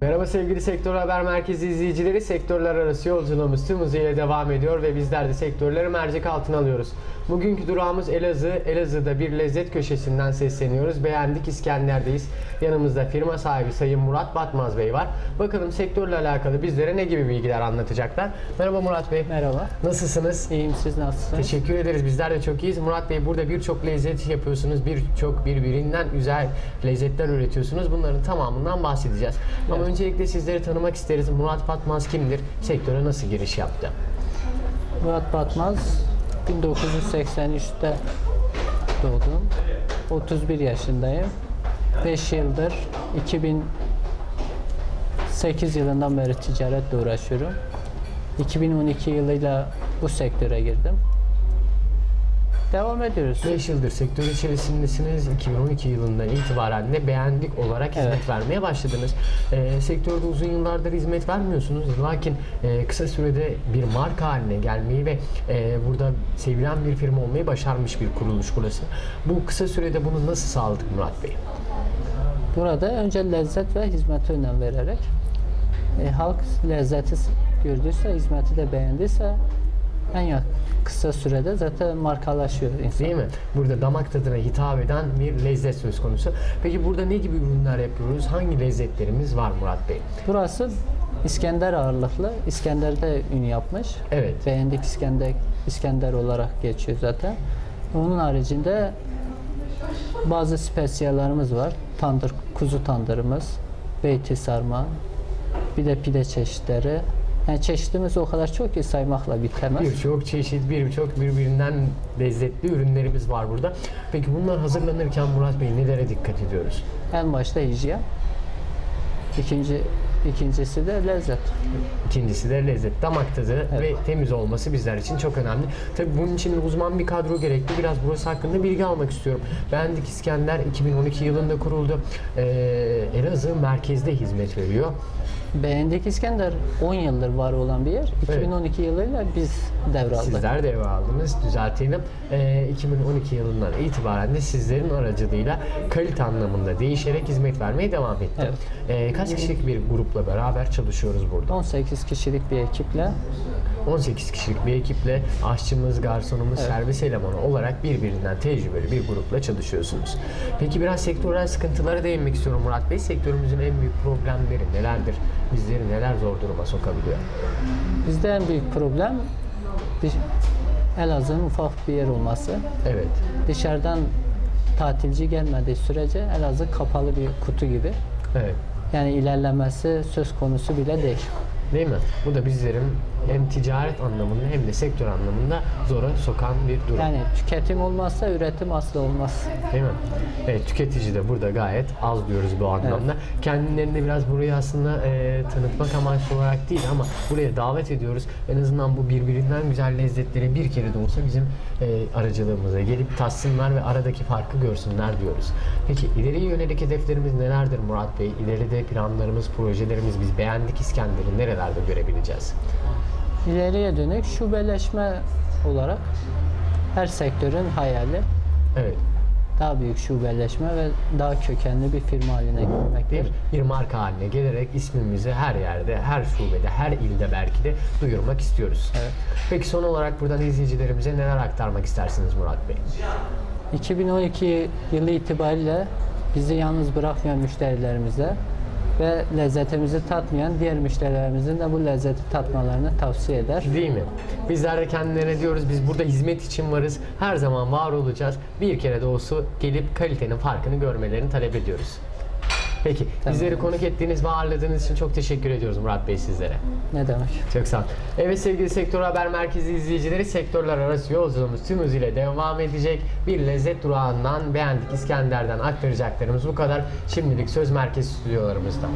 Merhaba sevgili Sektör Haber Merkezi izleyicileri. Sektörler arası yolculuğumuz tüm hızıyla devam ediyor ve bizler de sektörleri mercek altına alıyoruz. Bugünkü durağımız Elazığ. Elazığ'da bir lezzet köşesinden sesleniyoruz. Beğendik İskender'deyiz. Yanımızda firma sahibi Sayın Murat Batmaz Bey var. Bakalım sektörle alakalı bizlere ne gibi bilgiler anlatacaklar. Merhaba Murat Bey. Merhaba. Nasılsınız? İyiyim siz nasılsınız? Teşekkür ederiz. Bizler de çok iyiyiz. Murat Bey burada birçok lezzet yapıyorsunuz. Birçok birbirinden güzel lezzetler üretiyorsunuz. Bunların tamamından bahsedeceğiz. Ama. Öncelikle sizleri tanımak isteriz. Murat Batmaz kimdir? Sektöre nasıl giriş yaptı? Murat Batmaz 1983'te doğdum. 31 yaşındayım. 5 yıldır 2008 yılından beri ticaretle uğraşıyorum. 2012 yılıyla bu sektöre girdim. Devam ediyoruz. 5 yıldır sektör içerisindesiniz. 2012 yılından itibaren de beğendik olarak hizmet Evet. vermeye başladınız. Ee, sektörde uzun yıllardır hizmet vermiyorsunuz. Lakin e, kısa sürede bir marka haline gelmeyi ve e, burada sevilen bir firma olmayı başarmış bir kuruluş burası. Bu kısa sürede bunu nasıl sağladık Murat Bey? Burada önce lezzet ve hizmete önem vererek e, halk lezzeti gördüyse, hizmeti de beğendiyse en yak- kısa sürede zaten markalaşıyor insan. Değil mi? Burada damak tadına hitap eden bir lezzet söz konusu. Peki burada ne gibi ürünler yapıyoruz? Hangi lezzetlerimiz var Murat Bey? Burası İskender ağırlıklı. İskender'de ün yapmış. Evet. Beğendik İskender, İskender olarak geçiyor zaten. Onun haricinde bazı spesiyallarımız var. Tandır, kuzu tandırımız, beyti sarma, bir de pide çeşitleri. Yani çeşitimiz o kadar çok ki saymakla bitemez. Birçok çeşit, birçok birbirinden lezzetli ürünlerimiz var burada. Peki bunlar hazırlanırken Murat Bey nelere dikkat ediyoruz? En başta hijyen. İkinci, ikincisi de lezzet. İkincisi de lezzet, damak tadı ve temiz olması bizler için çok önemli. Tabii bunun için uzman bir kadro gerekli. Biraz burası hakkında bilgi almak istiyorum. Beğendik İskender 2012 yılında kuruldu. Ee, Elazığ merkezde hizmet veriyor. Beğendik İskender 10 yıldır var olan bir yer. 2012 yılıyla biz devraldık. Sizler de eve aldınız, düzeltelim. Ee, 2012 yılından itibaren de sizlerin aracılığıyla kalite anlamında değişerek hizmet vermeye devam etti. Evet. Ee, kaç kişilik bir grupla beraber çalışıyoruz burada? 18 kişilik bir ekiple 18 kişilik bir ekiple aşçımız, garsonumuz, servis elemanı olarak birbirinden tecrübeli bir grupla çalışıyorsunuz. Peki biraz sektörel sıkıntılara değinmek istiyorum Murat Bey. Sektörümüzün en büyük problemleri nelerdir? Bizleri neler zor duruma sokabiliyor? bizde en büyük problem bir Elazığ'ın ufak bir yer olması. Evet. Dışarıdan tatilci gelmediği sürece Elazığ kapalı bir kutu gibi. Evet. Yani ilerlemesi söz konusu bile değil. Değil mi? Bu da bizlerin hem ticaret anlamında hem de sektör anlamında zora sokan bir durum. Yani tüketim olmazsa üretim asla olmaz. Değil mi? Evet, tüketici de burada gayet az diyoruz bu anlamda. Kendilerini de biraz burayı aslında e, tanıtmak amaçlı olarak değil ama buraya davet ediyoruz. En azından bu birbirinden güzel lezzetleri bir kere de olsa bizim e, aracılığımıza gelip tatsınlar ve aradaki farkı görsünler diyoruz. Peki ileriye yönelik hedeflerimiz nelerdir Murat Bey? İleride planlarımız, projelerimiz biz beğendik İskender'i nerelerde görebileceğiz? İleriye dönük şubeleşme olarak her sektörün hayali Evet. daha büyük şubeleşme ve daha kökenli bir firma haline gelmektir. mi? Bir marka haline gelerek ismimizi her yerde, her şubede, her ilde belki de duyurmak istiyoruz. Evet. Peki son olarak buradan izleyicilerimize neler aktarmak istersiniz Murat Bey? 2012 yılı itibariyle bizi yalnız bırakmayan müşterilerimize ve lezzetimizi tatmayan diğer müşterilerimizin de bu lezzeti tatmalarını tavsiye eder. Değil mi? Bizler de kendilerine diyoruz biz burada hizmet için varız. Her zaman var olacağız. Bir kere de olsa gelip kalitenin farkını görmelerini talep ediyoruz. Peki bizleri konuk ettiğiniz ve ağırladığınız için çok teşekkür ediyoruz Murat Bey sizlere. Ne demek? Çok sağ olun. Evet sevgili Sektör Haber Merkezi izleyicileri sektörler arası yolculuğumuz tüm hızıyla devam edecek. Bir lezzet durağından beğendik İskender'den aktaracaklarımız bu kadar. Şimdilik söz merkez stüdyolarımızda.